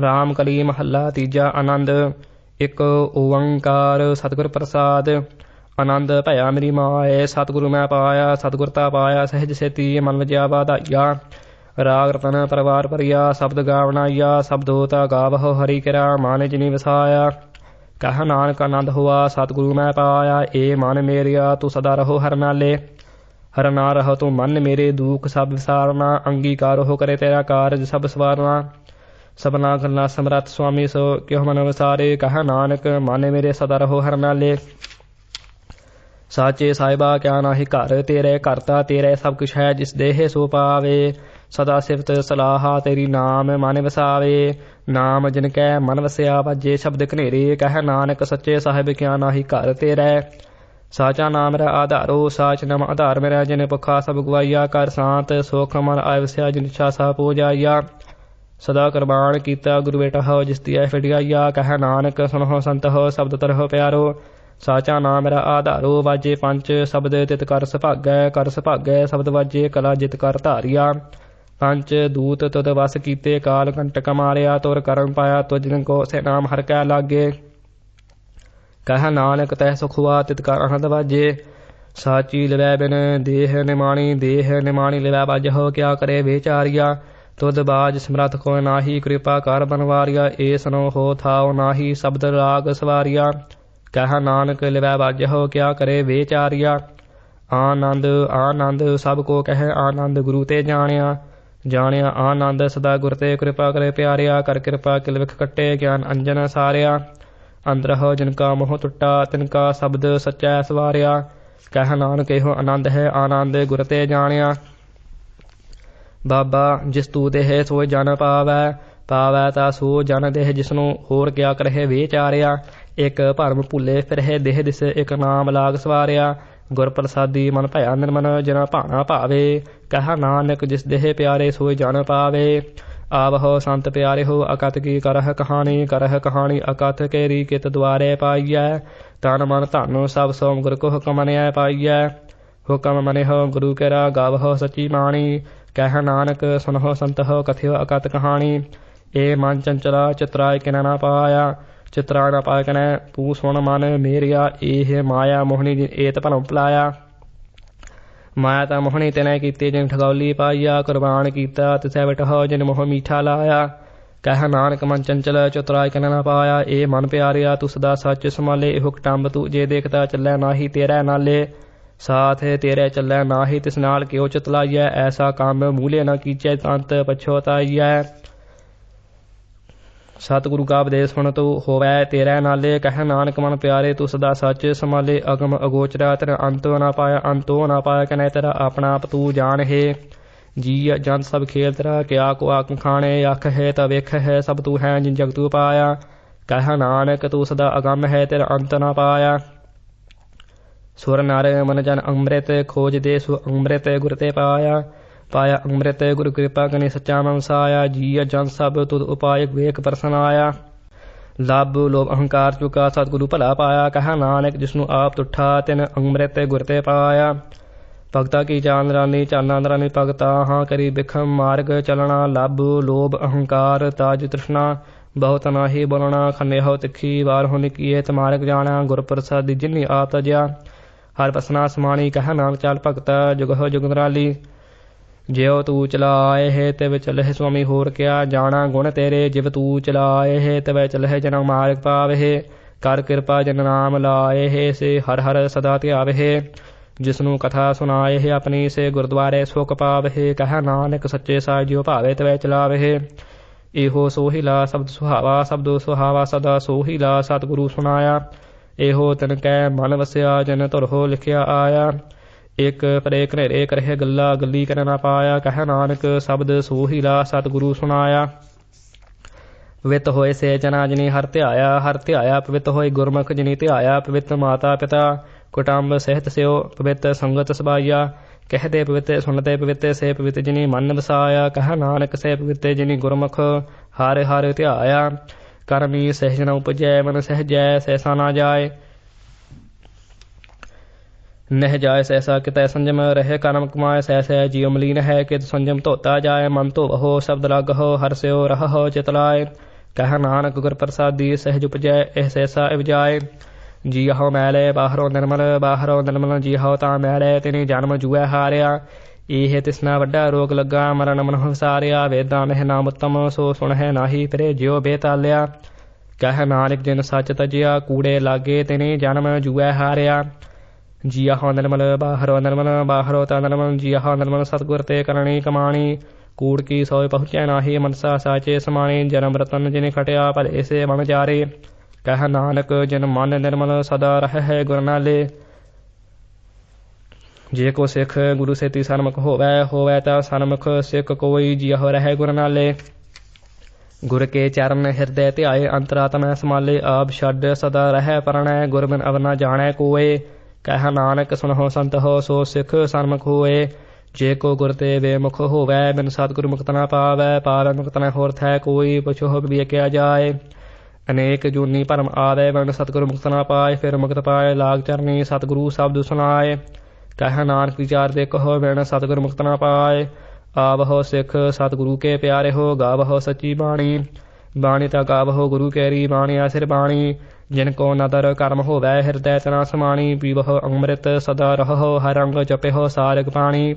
ਰਾਮ ਕਲੀ ਮਹੱਲਾ ਤੀਜਾ ਆਨੰਦ। ਇੱਕ ਓੰਕਾਰ ਸਤਿਗੁਰ ਪ੍ਰਸਾਦ। ਆਨੰਦ, ਭਇਆ ਮੇਰੀ ਮਾਏ, ਸਤਿਗੁਰੂ ਮੈਂ ਪਾਇਆ ਸਤਿਗੁਰਤਾ ਪਾਇਆ, ਸਹਿਜ ਸੇਤੀ ਮਨ ਵਜਿਆ ਵਾਧਾਈਆ ਰਾਗ ਰਤਨ ਪਰਵਾਰ ਭਰੀਆ, ਸ਼ਬਦ ਗਾਵਣਾਇਆ ਸਬਦੋਤਾ ਗਾਵਹੁ ਹਰੀ ਕਿਰਾ ਮਨ ਜਿਨੀ ਵਸਾਇਆ। ਕਹ ਨਾਨਕ ਆਨੰਦ ਹੋਆ, ਸਤਿਗੁਰੂ ਮੈਂ ਪਾਇਆ, ਏ ਮਨ ਮੇਰਿਆ, ਤੂੰ ਸਦਾ ਰਹੋ ਹਰ ਨਾਲੇ। ਹਰ ਨਾ ਰਹੋ ਤੂੰ ਮਨ ਮੇਰੇ, ਦੁਖ ਸਭ ਵਿਸਾਰਨਾ, ਅੰਗੀਕਾਰ ਹੋ ਕਰੇ ਤੇਰਾ ਕਾਰਜ ਸਭ ਸਵਾਰਨਾ। ਸਭਨਾ ਗੱਲਾਂ ਸਮਰੱਥ ਸੁਆਮੀ, ਸੋ ਕਿਉ ਮਨ ਵਿਸਾਰੇ, ਕਹ ਨਾਨਕ, ਮਨ ਮੇਰੇ ਸਦਾ ਰਹੋ ਹਰ ਨਾਲੇ। ਸਾਚੇ ਸਾਹਿਬਾ, ਕਿਆ ਨਾਹੀ ਘਰ ਤੇਰੇ, ਕਰਤਾ ਤੇਰੇ ਸਭ ਕੁਛ ਹੈ ਜਿਸ ਦੇਹ ਸੋ ਪਾਵੇ। ਸਦਾ ਸਿਫਤ ਸਲਾਹਾ ਤੇਰੀ ਨਾਮ ਮਨ ਵਸਾਵੇ। ਨਾਮ ਜਿਨ ਕੈ ਮਨ ਵਸਿਆ ਵਾਜੇ ਸ਼ਬਦ ਘਨੇਰੇ, ਕਹਿ ਨਾਨਕ ਸੱਚੇ ਸਾਹਿਬ, ਕਿਆ ਨਾਹੀ ਘਰ ਤੇਰੇ। ਸਾਚਾ ਨਾਮ ਮੇਰਾ ਆਧਾਰੋ, ਸਾਚ ਨਾਮ ਆਧਾਰ ਮੇਰਾ, ਜਿਨ ਪੁਖਾ ਸਭ ਗਵਾਈਆ ਕਰ ਸਾਤ, ਸੁਖ ਮਨ ਆਇਵਸਿਆ ਜਿਨ ਇੱਛਾ ਸਾ ਪੂਜਾਈਆ। ਸਦਾ ਕਰਬਾਨ ਕੀਤਾ ਗੁਰੂ ਬੇਟਾ ਹੋ, ਜਿਸ ਦੀ ਐ ਫੜਿਆਈਆ ਕਹਿ ਨਾਨਕ ਸੁਨਹੁ ਸੰਤ ਹੋ, ਸ਼ਬਦ ਤਰਹੁ ਪਿਆਰੋ। ਸਾਚਾ ਨਾਮ ਮੇਰਾ ਆਧਾਰੋ, ਵਾਜੇ ਪੰਜ ਸ਼ਬਦ ਤਿਤ ਕਰ ਸੁਭਾਗੈ ਕਰ ਸੁਭਾਗੈ, ਸ਼ਬਦ ਵਾਜੇ ਕਲਾ ਜਿਤ ਕਰ ਧਾਰਿਆ। ਪੰਜ ਦੂਤ ਤੁਧ ਵਸ ਕੀਤੇ, ਕਾਲ ਕੰਟਕ ਮਾਰਿਆ, ਤੁਰ ਕਰਮ ਪਾਇਆ, ਤੁਜ ਜਿਨ ਕੋ ਸੇ ਨਾਮ ਹਰ ਕੈ ਲਾਗੇ। ਕਹ ਨਾਨਕ, ਤੈ ਸੁਖ ਤਿਤ ਕਰ ਆਨੰਦ ਵਾਜੇ। ਸਾਚੀ ਲਵੈ ਬਿਨ ਦੇਹ ਨਿਮਾਣੀ ਦੇਹ ਨਿਮਾਣੀ ਲਵੈ ਬਾਜ ਹੋ, ਕਿਆ ਕਰੇ ਵਿਚਾਰਿਆ। ਤੁਧ ਬਾਜ ਸਮਰਥ ਕੋ ਨਾਹੀ ਕਿਰਪਾ ਕਰ ਬਨਵਾਰਿਆ ਏਸ ਨੋ ਹੋ ਥਾਉ ਨਾਹੀ ਸ਼ਬਦ ਰਾਗ ਸਵਾਰਿਆ। ਕਹ ਨਾਨਕ ਲਵੈ ਬਾਜ ਹੋ ਕਿਆ ਕਰੇ ਵਿਚਾਰਿਆ। ਆਨੰਦ ਆਨੰਦ, ਸਭ ਕੋ ਕਹੈ ਆਨੰਦ ਗੁਰੂ ਤੇ ਜਾਣਿਆ। ਜਾਣਿਆ ਆਨੰਦ, ਸਦਾ ਗੁਰ ਤੇ ਕਿਰਪਾ ਕਰੇ ਪਿਆਰਿਆ, ਕਰ ਕਿਰਪਾ ਕਿਲ ਵਿਖ ਕੱਟੇ ਗਿਆਨ ਅੰਜਨ ਸਾਰਿਆ। ਅੰਦਰ ਹੋ ਜਿਨ ਕਾ ਮੋਹ ਟੁੱਟਾ, ਤਿਨ ਕਾ ਸ਼ਬਦ ਸਚੈ ਸਵਾਰਿਆ। ਕਹਿ ਨਾਨਕ ਇਹੋ ਆਨੰਦ ਹੈ, ਆਨੰਦ ਗੁਰ ਤੇ ਜਾਣਿਆ। ਬਾਬਾ, ਜਿਸ ਤੂ ਦੇਹ ਸੋ ਜਨ ਪਾਵੈ ਪਾਵੈ ਤਾ ਸੋ ਜਨ ਦੇਹ, ਜਿਸਨੂੰ ਹੋਰ ਕਿਆ ਕਰਹਿ ਵਿਚਾਰਿਆ ਇਕ ਭਰਮ ਭੁੱਲੇ ਫਿਰਹਿ ਦੇਹ, ਦਿਸ ਇਕ ਨਾਮ ਲਾਗ ਸਵਾਰਿਆ। ਗੁਰ ਪ੍ਰਸਾਦੀ ਮਨ ਭਇਆ ਨਿਰਮਨ ਜਿਨਾ ਭਾਣਾ ਭਾਵੇ। ਕਹ ਨਾਨਕ, ਜਿਸ ਦੇਹ ਪਿਆਰੇ ਸੋਈ ਜਨ ਪਾਵੇ। ਆਵਹੁ ਸੰਤ ਪਿਆਰੇ ਹੋ ਅਕਤ ਕੀ ਕਰਹ ਕਹਾਣੀ ਕਰਹ ਕਹਾਣੀ ਅਕਥ ਕੇਰੀ ਕਿਤ ਦੁਆਰੇ ਪਾਈਐ। ਤਨ ਮਨ ਧਨ ਸਭ ਸੋਮ ਗੁਰ ਕੋ ਹੁਕਮ ਮਨਿਐ ਪਾਈਐ। ਹੁਕਮ ਮਨਿ ਹੋ ਗੁਰੂ ਕੇਰਾ ਗਾਵਹੁ ਸਚੀ ਬਾਣੀ। ਕਹਿ ਨਾਨਕ ਸੁਨਹੁ ਸੰਤ ਹੋ ਕਥਿਓ ਅਕਤ ਕਹਾਣੀ, ਏ ਮਨ ਚੰਚਲਾ ਚਿਤਰਾਇ ਕਿਨ ਨਾ ਪਾਇਆ, ਚਿਤਰਾ ਨਾ ਪਾਇ ਕਨੈ ਤੂੰ ਸੁਣ ਮਨ ਮੇਰਿਆ ਇਹ ਮਾਇਆ ਮੋਹਣੀ ਏਤ ਭਲਮ ਭਲਾਇਆ ਮਾਇਆ ਤਾਂ ਮੋਹਣੀ ਤੈਨੇ ਕੀਤੀ, ਜਿਨ ਠਗੌਲੀ ਪਾਈਆ, ਕੁਰਬਾਨ ਕੀਤਾ, ਤਿਸੈ ਬਟਹੁ ਜਿਨ ਮੋਹ ਮੀਠਾ ਲਾਇਆ। ਕਹਿ ਨਾਨਕ ਮਨ ਚੰਚਲ ਚਤੁਰਾਇ ਕਨ ਨਾ ਪਾਇਆ, ਏ ਮਨ ਪਿਆਰਿਆ ਤੂੰ ਸਦਾ ਸੱਚ ਸੰਭਾਲੇ, ਇਹੋ ਕਟੰਬ ਤੂੰ ਜੇ ਦੇਖਦਾ, ਚੱਲੈ ਨਾਹੀ ਤੇਰਾ ਨਾਲੇ। ਸਾਥ ਤੇਰੇ ਚੱਲੈ ਨਾਹੀ, ਤਿਸ ਨਾਲ ਕਿਉ ਚਤਲਾਈਐ? ਐਸਾ ਕੰਮ ਮੂਲੇ ਨਾ ਕੀਚੈ, ਤੰਤ ਪਛੋਤਾਈਐ ਸਤਿਗੁਰੂ ਕਾ ਉਪਦੇਸ਼ ਸੁਣ ਤੂੰ ਹੋਵੈ ਤੇਰੇ ਨਾਲੇ, ਕਹਿ ਨਾਨਕ ਮਨ ਪਿਆਰੇ ਤੂੰ ਸਦਾ ਸੱਚ ਸੰਭਾਲੇ, ਅਗਮ ਅਗੋਚਰਾ, ਤੇਰਾ ਅੰਤ ਨਾ ਪਾਇਆ, ਅੰਤੋ ਨਾ ਪਾਇਆ, ਕਨੈ ਤੇਰਾ ਆਪਣਾ ਆਪ ਤੂੰ ਜਾਣ ਹੈ। ਜੀ ਜਨ ਸਭ ਖੇਲ ਤੇਰਾ, ਕਿਆ ਕੋ ਆਖ ਖਾਣੇ, ਅੱਖ ਹੈ ਤਾ ਵੇਖ ਹੈ, ਸਭ ਤੂੰ ਹੈ ਜਿਨ ਜਗ ਤੂੰ ਪਾਇਆ ਕਹਿ ਨਾਨਕ ਤੂੰ ਸਦਾ ਅਗੰਮ ਹੈ, ਤੇਰਾ ਅੰਤ ਨਾ ਪਾਇਆ। ਸੁਰ ਨਰ ਮਨ ਜਨ ਅੰਮ੍ਰਿਤ ਖੋਜ ਦੇ ਸੁ ਅੰਮ੍ਰਿਤ ਗੁਰ ਤੇ ਪਾਇਆ ਪਾਇਆ ਅੰਮ੍ਰਿਤ ਗੁਰ ਕਿਰਪਾ ਕਨੇ ਸੱਚਾ ਮਨਸਾਇਆ ਜੀ ਜਨ ਸਭ ਤੁਧ ਉਪਾਇ ਵੇਖ ਪਰਸਨ ਆਇਆ ਲੱਭ ਲੋਭ ਅਹੰਕਾਰ ਚੁਕਾ ਸਤਿਗੁਰੂ ਭਲਾ ਪਾਇਆ, ਕਹਾ ਨਾਨਕ ਜਿਸਨੂੰ ਆਪ ਤੁਠਾ ਤਿਨ ਅੰਮ੍ਰਿਤ ਗੁਰ ਤੇ ਪਾਇਆ। ਭਗਤਾ ਕੀ ਚਾਨ ਰਾਨੀ ਚਾਨਾਂ ਰਾਨੀ ਭਗਤਾ, ਹਾਂ ਕਰੀ ਬਿਖਮ ਮਾਰਗ ਚਲਣਾ, ਲੱਭ ਲੋਭ ਅਹੰਕਾਰ ਤਾਜ ਤ੍ਰਿਸ਼ਨਾ, ਬਹੁਤ ਨਾਹੀ ਬੋਲਣਾ, ਖੰਨੇ ਹੋ ਤਿੱਖੀ ਵਾਰ ਹੋਣੀ ਕੀਏ ਮਾਰਗ ਜਾਣਾ ਗੁਰ ਪ੍ਰਸਾਦੀ ਜਿਨੀ ਆਪ ਤਜਿਆ। ਹਰ ਬਸਨਾ ਸਮਾਣੀ ਕਹਿ ਨਾਮ ਚਾਲ ਭਗਤ, ਜੁਗਹ ਹੋ ਜਿਉ ਤੂੰ ਚਲਾਏ ਹੈ ਤਿਵ ਚਲਹਿ ਸੁਆਮੀ ਹੋਰ ਕਿਆ, ਜਾਣਾ ਗੁਣ ਤੇਰੇ ਜਿਵ ਤੂੰ ਚਲਾਏ ਹੈ ਤਿਵ ਚਲਹਿ ਜਨਮ ਮਾਰਗ ਪਾਵੇ ਕਰ ਕਿਰਪਾ ਜਨ ਨਾਮ ਲਾਏ ਹੈ ਸੇ ਹਰ ਹਰ ਸਦਾ ਧਿਆਵੇ ਜਿਸਨੂੰ ਕਥਾ ਸੁਣਾਏ ਹੈ ਆਪਣੀ ਸੇ ਗੁਰਦੁਆਰੇ ਸੁਖ ਪਾਵੇ ਕਹ ਨਾਨਕ ਸੱਚੇ ਸਾਹਿਬ ਜਿਉ ਭਾਵੇ ਤਿਵ ਚਲਾਵੇ ਇਹੋ ਸੋਹਿਲਾ ਸ਼ਬਦ ਸੁਹਾਵਾ, ਸ਼ਬਦੋ ਸੁਹਾਵਾ ਸਦਾ ਸੋਹਿਲਾ ਸਤਿਗੁਰੂ ਸੁਣਾਇਆ। ਇਹੋ ਤਨ ਕੈ, ਮਨ ਵਸਿਆ ਜਨ ਧੁਰਹੋ ਲਿਖਿਆ ਆਇਆ। ਇਕ ਪਰੇ ਘਨੇਰੇ ਕਰਹਿ ਗੱਲਾ, ਗੱਲੀ ਕਰ ਨਾ ਪਾਇਆ। ਕਹਿ ਨਾਨਕ ਸ਼ਬਦ ਸੋਹੀਲਾ ਸਤਿਗੁਰੂ ਸੁਣਾਇਆ। ਪਵਿੱਤ ਹੋਏ ਸੇ ਜਨਾ ਜਨੀ ਹਰ ਧਿਆਇਆ ਹਰ ਧਿਆਇਆ ਪਵਿੱਤ ਹੋਏ ਗੁਰਮੁਖ ਜਨੀ ਧਿਆਇਆ। ਪਵਿੱਤ ਮਾਤਾ ਪਿਤਾ ਕੁਟੰਬ ਸਹਿਤ ਸਿਓ, ਪਵਿੱਤ ਸੰਗਤ ਸਬਾਈਆ ਕਹਦੇ ਪਵਿੱਤੇ ਸੁਣਦੇ ਪਵਿੱਤ, ਸੇ ਪਵਿੱਤ ਜਿਨੀ ਮਨ ਵਸਾਇਆ। ਕਹਿ ਨਾਨਕ, ਸੇ ਪਵਿੱਤ ਜਿਨੀ ਗੁਰਮੁਖ, ਹਰ ਹਰ ਧਿਆਇਆ। ਕਰਮੀ, ਸਹਿਜ ਨ ਉਪਜੈ, ਮਨ ਸਹਿਜੈ ਸੈਸਾ ਨਾ ਜਾਏ। ਨਹਿ ਜਾਏ ਸੈਸਾ ਕਿਤੈ ਸੰਜਮ ਰਹਿ ਕਰਮ ਕਮਾਏ ਸੈਸੈ ਜੀਵ ਮਲੀਨ ਹੈ, ਕਿਤ ਸੰਜਮ ਧੋਤਾ ਜਾਏ, ਮਨ ਧੋਵਹੁ, ਸ਼ਬਦ ਲਗਹੁ, ਹਰ ਸਿਓ ਰਹਹੁ, ਚਿਤ ਲਾਏ। ਕਹਿ ਨਾਨਕ ਗੁਰ ਪ੍ਰਸਾਦੀ, ਸਹਿਜ ਉਪਜੈ, ਇਹ ਸੈਸਾ ਇਵਜਾਏ ਜੀ ਹਉ ਮੈਲੇ, ਬਾਹਰੋਂ ਨਿਰਮਲ ਬਾਹਰੋਂ ਨਿਰਮਲ ਜੀ ਹਉ ਤਾਂ ਮੈਲੇ, ਤਿਨੇ ਜਨਮ ਜੂਐ ਹਾਰਿਆ। ਇਹ ਤਿਸਨਾ ਵੱਡਾ ਰੋਗ ਲੱਗਾ, ਮਰਨ ਮਨ ਹਸਾਰਿਆ ਵੇਦਾਂ ਮਹਿ ਨਾਮ ਉਤਮ, ਸੋ ਸੁਣਹਿ ਨਾਹੀ ਫਿਰੇ ਜਿਉ ਬੇਤਾਲਿਆ। ਕਹਿ ਨਾਨਕ ਜਿਨ ਸੱਚ ਤਜਿਆ, ਕੂੜੇ ਲਾਗੇ ਤਿਨੀ ਜਨਮ ਜੂਐ ਹਾਰਿਆ। ਜੀਆ ਹੋ ਨਿਰਮਲ, ਬਾਹਰੋ ਨਿਰਮਲ, ਬਾਹਰੋ ਤਾਂ ਨਿਰਮਲ ਜੀਆ ਹੋ ਨਿਰਮਲ ਸਤਗੁਰ ਤੇ ਕਰਣੀ ਕਮਾਣੀ। ਕੂੜ ਕੀ ਸੋਏ ਪਹੁੰਚੈ ਨਾਹੀ, ਮਨਸਾ ਸਾਚੇ ਸਮਾਣੀ, ਜਨਮ ਰਤਨ ਜਿਨੇ ਖਟਿਆ ਭਲੇ ਸੇ ਬਣ ਜਾਰੇ। ਕਹਿ ਨਾਨਕ, ਜਿਨ ਮਨ ਨਿਰਮਲ ਸਦਾ ਰਹਿ ਹੈ ਗੁਰ ਜੇ ਕੋ ਸਿੱਖ ਗੁਰੂ ਸੇਤੀ ਸਨਮੁਖ ਹੋਵੇ ਹੋਵੇ ਤਾਂ ਸਨਮੁਖ ਸਿੱਖ ਕੋਈ ਜਿਹ ਰਹਿ ਗੁਰ ਨਾਲੇ ਗੁਰ ਕੇ ਚਰਨ ਹਿਰਦੈ ਧਿਆਏ ਅੰਤਰਾਤਮੈ ਸਮਾਲੇ ਆਪ ਛੱਡ ਸਦਾ ਰਹਿ ਪਰਣੈ ਗੁਰ ਬਿਨ ਅਵਰ ਜਾਣੈ ਕੋਏ ਕਹਿ ਨਾਨਕ ਸੁਨਹੁ ਸੰਤ ਹੋ ਸੋ ਸਿੱਖ ਸਨਮੁਖ ਹੋਏ ਜੇ ਕੋ ਗੁਰ ਤੇ ਬੇਮੁਖ ਹੋਵੇ ਬਿਨ ਸਤਿਗੁਰ ਮੁਕਤ ਨਾ ਪਾਵੈ ਪਾਵੈ ਮੁਕਤ ਨਾ ਹੋਰ ਥੈ ਕੋਈ ਪੁਛੋ ਵੀ ਕਿਆ ਜਾਏ ਅਨੇਕ ਜੂਨੀ ਭਰਮ ਆਵੇ ਬਿਨ ਸਤਿਗੁਰ ਮੁਕਤ ਨਾ ਪਾਏ ਫਿਰ ਮੁਕਤ ਪਾਏ ਲਾਗ ਚਰਨੀ ਸਤਿਗੁਰੂ ਸ਼ਬਦ ਸੁਨਾਏ ਕਹਿ ਨਾਨਕ ਵਿਚਾਰ ਦੇ ਕਹੋ ਬਿਨ ਸਤਿਗੁਰ ਮੁਕਤ ਨਾ ਪਾਏ। ਆਵਹੋ ਸਿੱਖ ਸਤਿਗੁਰੂ ਕੇ ਪਿਆਰੇ ਹੋ ਗਾਵਹੋ ਸੱਚੀ ਬਾਣੀ। ਬਾਣੀ ਤਾਂ ਗਾਵਹੋ ਗੁਰੂ ਕੇਰੀ, ਬਾਣੀ ਆਸਿਰ ਬਾਣੀ। ਜਿਨ ਕੋ ਨਦਰ ਕਰਮ ਹੋਵੇ, ਹਿਰਦੈ ਤਨਾ ਸਮਾਣੀ। ਪੀਵਹੁ ਅੰਮ੍ਰਿਤ ਸਦਾ ਰਹੋ ਹਰ ਰੰਗ ਜਪਿਓ ਸਾਰਗ ਪਾਣੀ।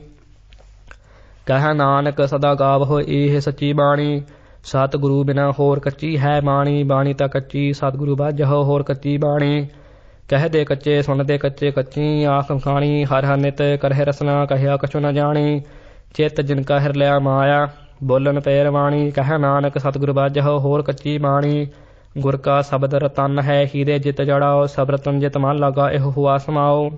ਕਹਿ ਨਾਨਕ ਸਦਾ ਗਾਵਹੁ ਇਹ ਸੱਚੀ ਬਾਣੀ। ਸਤਿਗੁਰੂ ਬਿਨਾ ਹੋਰ ਕੱਚੀ ਹੈ ਬਾਣੀ। ਬਾਣੀ ਤਾਂ ਕੱਚੀ, ਸਤਿਗੁਰੂ ਬਾਝਹੁ ਹੋਰ ਕੱਚੀ ਬਾਣੀ। ਕਹਿ ਦੇ ਕੱਚੇ, ਸੁਣ ਦੇ ਕੱਚੇ ਕੱਚੀ, ਆਖ ਖਾਣੀ, ਹਰ ਹਰ ਨਿਤ ਕਰਹਿ ਰਸਨਾ, ਕਹਿਆ ਕਛੁ ਨ ਜਾਣੀ। ਚਿਤ ਜਿਨ ਕਾ ਹਿਰ ਲਿਆ ਮਾਇਆ, ਬੋਲਨ ਪੇਰ ਬਾਣੀ ਕਹਿ ਨਾਨਕ ਸਤਿਗੁਰੂ ਬਾਝਹੁ ਹੋਰ ਕੱਚੀ ਬਾਣੀ। ਗੁਰ ਕਾ ਸ਼ਬਦ ਰਤਨ ਹੈ, ਹੀਰੇ ਜਿਤ ਜੜਾਓ, ਸਭ ਰਤਨ ਜਿਤ ਮਨ ਲਗਾ, ਇਹ ਹੁਆ ਸਮਾਓ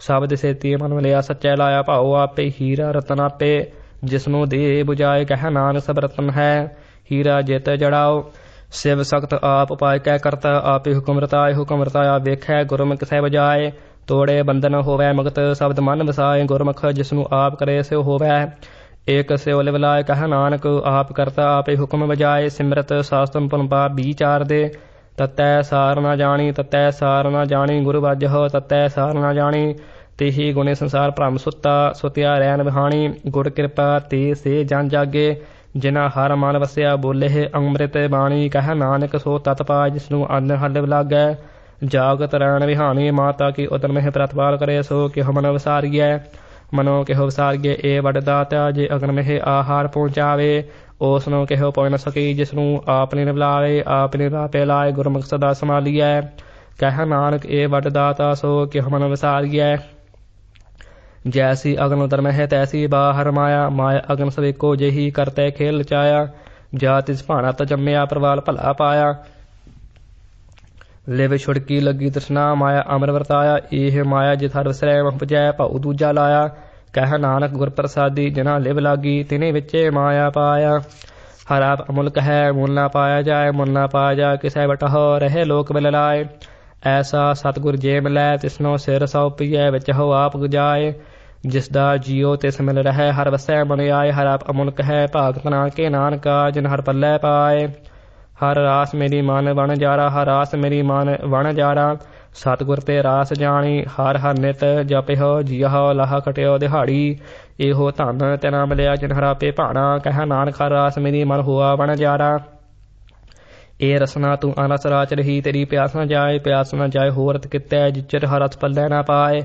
ਸ਼ਬਦ ਸੇਤੀ ਮਨ ਮਿਲਿਆ, ਸੱਚੈ ਲਾਇਆ ਭਾਉ ਆਪੇ, ਹੀਰਾ ਰਤਨ ਆਪੇ। ਜਿਸਨੂੰ ਦੇ 부ਜਾਏ ਕਹਿ ਨਾਨਕ ਸਭ ਰਤਨ ਹੈ, ਹੀਰਾ ਜਿਤ ਜੜਾਓ। ਸਿਵ ਸਖਤ ਆਪ ਉਪਾਇ ਕਹਿ ਕਰਤਾ, ਆਪੇ ਹੁਕਮ ਰਤਾਏ, ਹੁਕਮ ਰਤਾਇਆ ਵੇਖੈ, ਗੁਰਮੁਖ ਸਹਿ ਬਜਾਏ ਤੋੜੇ ਬੰਧਨ ਹੋਵੇ ਮੁਕਤ ਸ਼ਬਦ ਮਨ ਵਸਾਏ, ਗੁਰਮੁਖ ਜਿਸਨੂੰ ਆਪ ਕਰੇ ਸਿਉ ਹੋਵੇ। ਏਕ ਸਿਉ ਲਿਵ ਲਾਇ ਨਾਨਕ, ਆਪ ਕਰਤਾ, ਆਪੇ ਹੁਕਮ ਵਜਾਏ। ਸਿਮਰਤ ਸਾਸਤਮ ਪਨਪਾ ਵਿਚਾਰ ਦੇ। ਤਤੈ ਸਾਰ ਨਾ ਜਾਣੀ, ਤਤੈ ਸਾਰ ਨਾ ਜਾਣੀ, ਗੁਰੂ ਵਾਜਹੁ, ਤਤੈ ਸਾਰ ਨਾ ਜਾਣੀ। ਤੇਹੀ ਗੁਣੇ ਸੰਸਾਰ ਭ੍ਰਮ ਸੁੱਤਾ, ਸੁਤਿਆ ਰਹਿਣ ਵਿਹਾਣੀ। ਗੁਰ ਕਿਰਪਾ, ਤੇ ਸੇ ਜਨ ਜਾਗੇ। ਜਿਨਾ ਹਰ ਮਨ ਵਸਿਆ ਬੋਲੇ, ਅੰਮ੍ਰਿਤ ਬਾਣੀ ਕਹਿ ਨਾਨਕ ਸੋ ਤਤ ਪਾਇ ਜਿਸਨੂੰ ਅੰਨ ਹੱਲ ਲਾਗੈ। ਜਾਗਤ ਰਹਿਣ ਵਿਹਾਣੀ, ਮਾਤਾ ਕੀ ਉਦਰ ਮਹਿ ਪ੍ਰਤਪਾਲ ਕਰੇ, ਸੋ ਕਿਹ ਮਨ ਵਸਾਰੀਐ। ਮਨੋ ਕਿਹ ਵਸਾਰੀਐ, ਏ ਵਡ ਦਾਤਾ ਜੇ ਅਗਨ ਮਹਿ ਆਹਾਰ ਪਹੁੰਚਾਵੇ। ਉਸ ਨੂੰ ਕਿਹ ਪਹੁੰਚ ਨ ਸਕੀ ਜਿਸ ਨੂੰ ਆਪ ਨੇ ਨਿਵਲਾਵੇ ਆਪ ਨੇ ਰਾਪੇ ਲਾਏ, ਗੁਰਮੁਖ ਸਦਾ ਸੰਭਾਲੀਐ। ਕਹਿ ਨਾਨਕ, ਏ ਵਡ ਦਾਤਾ ਸੋ ਕਿਹ ਮਨ ਵਸਾਰੀਐ। ਜੈਸੀ ਅਗਨ ਉਦਰ ਮਹਿ ਤੈਸੀ ਬਾਹਰ ਮਾਇਆ ਮਾਇਆ ਅਗਨ ਸਵੇਕੋ ਜਹੀ ਕਰਤੇ ਖੇਲ ਚਾਇਆ, ਜਾ ਤਿਸ ਭਾਣਾ ਤ ਜੰਮਿਆ ਪ੍ਰਵਾਲ ਭਲਾ ਪਾਇਆ। ਲਿਵ ਛੁੜਕੀ ਲੱਗੀ ਤ੍ਰਿਸ਼ਨਾ, ਮਾਇਆ ਅਮਰ ਵਰਤਾਇਆ ਇਹ ਮਾਇਆ ਜਿਤ ਹਰ ਵਸਰੈ ਮਹ ਪੁਜੈ, ਭਉ ਦੂਜਾ ਲਾਇਆ। ਕਹਿ ਨਾਨਕ ਗੁਰ ਪ੍ਰਸਾਦੀ ਜਿਨਾ ਲਿਵ ਲਾਗੀ, ਤਿਨੇ ਵਿੱਚੇ ਮਾਇਆ ਪਾਇਆ। ਹਰ ਆਪ ਅਮੁਲਕ ਹੈ ਮੁੱਲ ਨਾ ਪਾਇਆ ਜਾਏ, ਮੁੱਲ ਨਾ ਪਾਇਆ ਜਾ ਕਿਸੈ ਬਟਹੁ ਰਹੇ ਲੋਕ ਬਿਲ ਲਾਏ। ਐਸਾ ਸਤਿਗੁਰ ਜੇ ਮਿਲੈ ਤਿਸਨੋ ਸਿਰ ਸਉ ਪੀਐ, ਵਿੱਚ ਹੋ ਆਪ ਗੁਜਾਏ। ਜਿਸ ਦਾ ਜੀਉ ਤਿਸ ਮਿਲ ਰਹਿ, ਹਰ ਵਸੈ ਮਨ ਆਏ। ਹਰ ਆਪ ਅਮੁਲਕ ਹੈ ਭਾਗਤ ਨਾਨਕੇ ਨਾਨਕਾ, ਜਿਨ ਹਰ ਪੱਲੇ ਪਾਏ। ਹਰ ਰਾਸ ਮੇਰੀ ਮਨ ਬਣ ਜਾਰਾ, ਹਰ ਰਾਸ ਮੇਰੀ ਮਨ ਬਣ ਜਾਰਾ। ਸਤਿਗੁਰ ਤੇ ਰਾਸ ਜਾਣੀ, ਹਰ ਹਰ ਨਿਤ ਜਪਿਓ ਜੀਹੋ ਲਾਹ ਕਟਿਓ ਦਿਹਾੜੀ। ਇਹੋ ਧਨ ਤੇਨਾ ਮਿਲਿਆ, ਜਿਨ ਹਰਾਪੇ ਭਾਣਾ, ਕਹਿ ਨਾਨਕ ਹਰ ਰਾਸ ਮੇਰੀ ਮਨ ਹੋਆ ਬਣ ਜਾਰਾ। ਇਹ ਰਸਨਾ ਤੂੰ ਅਨਸ ਰਾਚ ਰਹੀ, ਤੇਰੀ ਪਿਆਸ ਨਾ ਜਾਏ, ਪਿਆਸ ਨਾ ਜਾਏ ਹੋਰਤ ਕਿਤੈ, ਜਿਚਰ ਹਰਸ ਪੱਲੇ ਨਾ ਪਾਏ।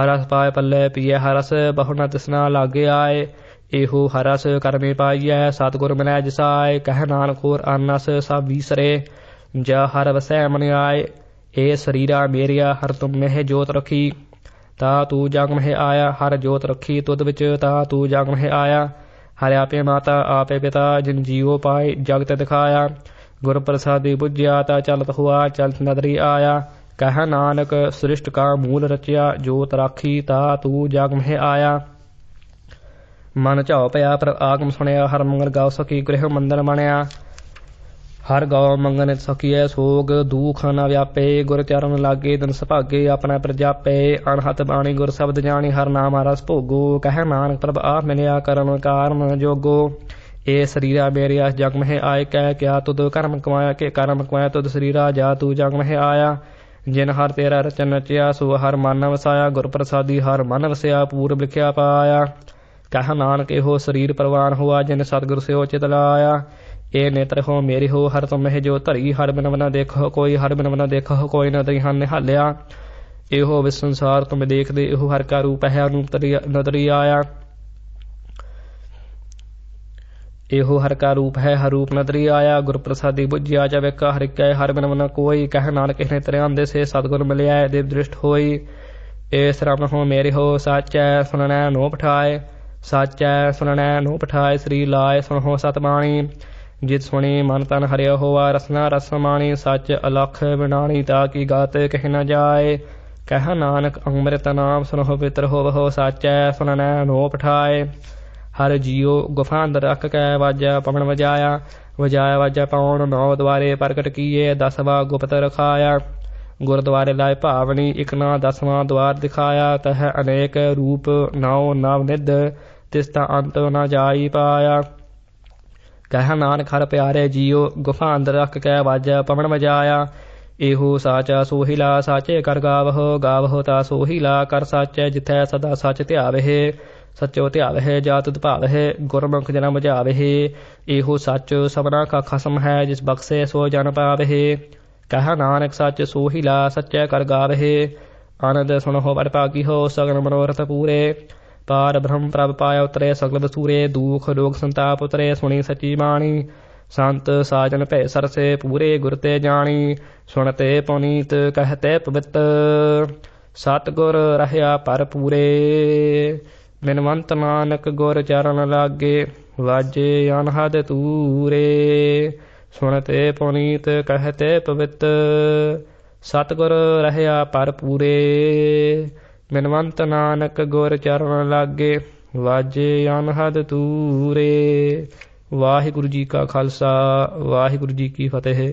ਹਰਸ ਪਾਏ ਪੱਲੇ ਪੀਏ ਹਰਸ ਬਹੁ ਨ ਤਿਸਨਾ ਲਾਗੇ ਆਏ। ਇਹੋ ਹਰਸ ਕਰਮੇ ਪਾਈਐ, ਸਤਿਗੁਰ ਮਿਲੈ ਜਿਸਾਏ, ਕਹਿ ਨਾਨਕ ਹੋਰ ਆਨਸ ਸਭ ਵੀਸਰੇ। ਜਾ ਹਰ ਵਸੈ ਮਨ ਆਏ, ਏ ਸਰੀਰਾ ਮੇਰਿਆ, ਹਰ ਤੁਮ ਮਹਿ ਜੋਤ ਰਖੀ। ਤਾ ਤੂੰ ਜਗ ਮਹਿ ਆਇਆ, ਹਰ ਜੋਤ ਰਖੀ, ਤੁਧ ਵਿੱਚ ਤਾ ਤੂੰ ਜਗ ਮਹਿ ਆਇਆ। ਹਰਿ ਆਪੇ ਮਾਤਾ, ਆਪੇ ਪਿਤਾ, ਜਿਨ ਜੀਵੋ ਪਾਏ ਜਗਤ ਦਿਖਾਇਆ ਗੁਰ ਪ੍ਰਸਾਦੀ ਬੁੱਝਿਆ ਤਾ ਚਲਤ ਹੁਆ, ਚਲਤ ਨਦਰੀ ਆਇਆ। ਕਹਿ ਨਾਨਕ, ਸ੍ਰਿਸ਼ਟ ਕਾ ਮੂਲ ਰਚਿਆ, ਜੋਤ ਰਾਖੀ ਤਾ ਤੂੰ ਜਗ ਮਹਿ ਆਇਆ। ਮਨ ਝਾਉ ਪਿਆ, ਪਰ ਆਗਮ ਸੁਣਿਆ, ਹਰ ਮੰਗਲ ਗਾਉ ਸਕੀ, ਗ੍ਰਹਿ ਮੰਦਰ ਬਣਿਆ ਹਰ ਗਾਉ ਮੰਗਨ ਸਕੀਐ ਸੋਗ, ਦੂਖ ਨ ਵਿਆਪੇ, ਗੁਰ ਚਰਨ ਲਾਗੇ ਦਿਨ ਸੁਭਾਗੇ ਆਪਣਾ ਪ੍ਰਜਾਪੇ। ਅਨਹਤ ਬਾਣੀ ਗੁਰ ਸ਼ਬਦ ਜਾਣੀ, ਹਰ ਨਾਮ ਰਸ ਭੋਗੋ। ਕਹਿ ਨਾਨਕ, ਪ੍ਰਭ ਆਪ ਮਿਲਿਆ ਕਰਨ ਕਾਰਨ ਜੋਗੋ। ਏ ਸਰੀਰਾ ਮੇਰਿਆ ਜਗ ਮਹਿ ਆਏ, ਕਹਿ ਕਿਆ ਤੁਧ ਕਰਮ ਕਮਾਇਆ, ਕਿ ਕਰਮ ਕਮਾਇਆ, ਤੁਧ ਸਰੀਰਾ ਜਾ ਤੂੰ ਜਗ ਮਹਿ ਆਇਆ। ਜਿਨ ਹਰ ਤੇਰਾ ਰਚਨ ਰਚਿਆ, ਸੋ ਹਰ ਮਨ ਵਸਾਇਆ ਗੁਰ ਪ੍ਰਸਾਦੀ ਹਰ ਮਨ ਵਸਿਆ, ਪੂਰਬ ਲਿਖਿਆ ਪਾਇਆ। ਕਹਿ ਨਾਨਕ ਇਹੋ ਸਰੀਰ ਪ੍ਰਵਾਨ ਹੋਆ, ਜਿਨ ਸਤਿਗੁਰ ਸਿਓ ਚਿਤ ਲਾਇਆ। ਏ ਨੇਤਰ ਹੋ ਮੇਰੇ ਹੋ, ਹਰ ਤੁਮ ਹੈ ਜੋ ਧਰੀ, ਹਰ ਬਿਨ ਬਨਾ ਦੇਖੋ ਕੋਈ, ਹਰ ਬਿਨ ਬਨਾ ਦੇਖੋ ਕੋਈ ਨਦਰੀ ਹਨ ਨਿਹਾਲਿਆ ਇਹੋ ਵਿਸ ਸੰਸਾਰ ਤੁਮ ਦੇਖਦੇ, ਇਹੋ ਹਰ ਕਾ ਰੂਪ ਹੈ ਅਨੂਪ ਤਰੀ ਨਦਰੀ ਆਇਆ। ਇਹੋ ਹਰ ਕਾ ਰੂਪ ਹੈ, ਹਰ ਰੂਪ ਨਦਰੀ ਆਇਆ ਗੁਰ ਪ੍ਰਸਾਦੀ ਬੁਝਿਆ ਜਾਵੇ, ਕਾ ਹਰਿ ਕੈ, ਹਰ ਬਿਨ ਮਨ ਕੋਈ, ਕਹਿ ਨਾਨਕ ਨੇ ਤਰਿਆਂ ਦੇ ਸੇ, ਸਤਗੁਰ ਮਿਲਿਆ ਦੇਵ ਦ੍ਰਿਸ਼ਟ ਹੋਈ। ਏ ਸ਼ਰਮ ਹੋ ਮੇਰੇ ਹੋ, ਸਾਚੈ ਸੁਣਨੈ ਨੋ ਪਠਾਏ, ਸਾਚੈ ਸੁਣਨੈ ਨੋ ਪਠਾਏ, ਸ੍ਰੀ ਲਾਇ ਸੁਨਹੁ ਸਤ ਜਿਤ ਸੁਣੀ ਮਨ ਤਨ ਹਰਿਆ ਹੋਆ, ਰਸਨਾ ਰਸ ਸਮਾਣੀ ਸੱਚ ਅਲਖ ਬਿਨਾਣੀ, ਤਾ ਕੀ ਗਾਤ ਕਹਿ ਨਾ ਜਾਏ। ਕਹਿ ਨਾਨਕ ਅੰਮ੍ਰਿਤ ਨਾਮ ਸੁਨਹੁ ਪਿਤਰ ਹੋਵਹੁ ਸਾਚੈ ਸੁਣਨੈ ਨੋ ਪਠਾਏ। ਹਰ ਜੀਉ ਗੁਫਾ ਅੰਦਰ ਰੱਖ ਕੇ ਵਾਜਾ, ਪਵਨ ਵਜਾਇਆ ਵਜਾਇਆ ਵਾਜਾ ਪਾਉਣ, ਨੌ ਦੁਆਰੇ ਪ੍ਰਗਟ ਕੀਏ, ਦਸਵਾ ਗੁਪਤ ਰਖਾਇਆ। ਗੁਰਦੁਆਰੇ ਲਾਇ ਭਾਵਨੀ, ਇਕ ਦਸਵਾਂ ਦਵਾਰ ਦਿਖਾਇਆ, ਤਹ ਅਨੇਕ ਰੂਪ ਨੌ ਨਵ ਨਿਧ, ਤਿਸ ਦਾ ਅੰਤ ਨਾ ਜਾਈ ਪਾਇਆ। ਕਹਿ ਨਾਨਕ, ਹਰ ਪਿਆਰੇ ਜੀਉ, ਗੁਫਾ ਅੰਦਰ ਰੱਖ ਕੇ ਵਾਜਾ, ਪਵਨ ਵਜਾਇਆ। ਇਹੋ ਸਾਚਾ ਸੋਹਿਲਾ ਸਾਚੇ ਕਰ ਗਾਵਹੁ ਗਾਵਹੁ ਤਾ ਸੋਹਿਲਾ ਕਰ ਸਾਚੈ, ਜਿਥੈ ਸਦਾ ਸੱਚ ਧਿਆਵਹਿ। ਸਚੋ ਧਿਆਵਹਿ ਜਾਤ ਭਾਵਹਿ ਗੁਰਮੁਖ ਜਨਮ ਬੁਝਾਵਹਿ ਇਹੋ ਸੱਚ ਸਭਨਾ ਕਾ ਖਸਮ ਹੈ, ਜਿਸ ਬਖਸ਼ੇ ਸੋ ਜਨ ਪਾਵਹਿ ਕਹਿ ਨਾਨਕ ਸੱਚ ਸੋਹਿਲਾ, ਸਚੈ ਕਰ ਗਾਵਹਿ ਆਨੰਦ ਸੁਣੋ ਵਰ ਭਾਗੀ ਹੋ ਸਗਨ ਮਨੋਰਥ ਪੂਰੇ। ਪਾਰ ਬ੍ਰਹਮ ਪ੍ਰਭ ਪਾਇਆ ਉਤਰੇ, ਸਗਲ ਬਸੂਰੇ। ਦੁਖ ਰੋਗ ਸੰਤਾਪ ਉਤਰੇ, ਸੁਣੀ ਸਚੀ ਬਾਣੀ। ਸੰਤ ਸਾਜਨ ਭੈ ਸਰਸੇ ਪੂਰੇ, ਗੁਰ ਤੇ ਜਾਣੀ। ਸੁਣਤੇ ਪੁਨੀਤ ਕਹਤੇ ਪਵਿੱਤ। ਸਤਗੁਰ ਰਹਿਆ ਪਰ ਪੂਰੇ ਬਿਨਵੰਤ ਨਾਨਕ ਗੁਰ ਚਰਨ ਲਾਗੇ ਵਾਜੇ ਅਨਹਦ ਤੂਰੇ ਸੁਣਤੇ ਪੁਨੀਤ, ਕਹਤੇ ਪਵਿੱਤ, ਸਤਗੁਰ ਰਹਿਆ ਪਰ ਪੂਰੇ ਬਿਨਵੰਤ ਨਾਨਕ ਗੁਰ ਚਰਨ ਲਾਗੇ ਵਾਜੇ ਅਨਹਦ ਤੂਰੇ ਵਾਹਿਗੁਰੂ ਜੀ ਕਾ ਖਾਲਸਾ, ਵਾਹਿਗੁਰੂ ਜੀ ਕੀ ਫਤਿਹ।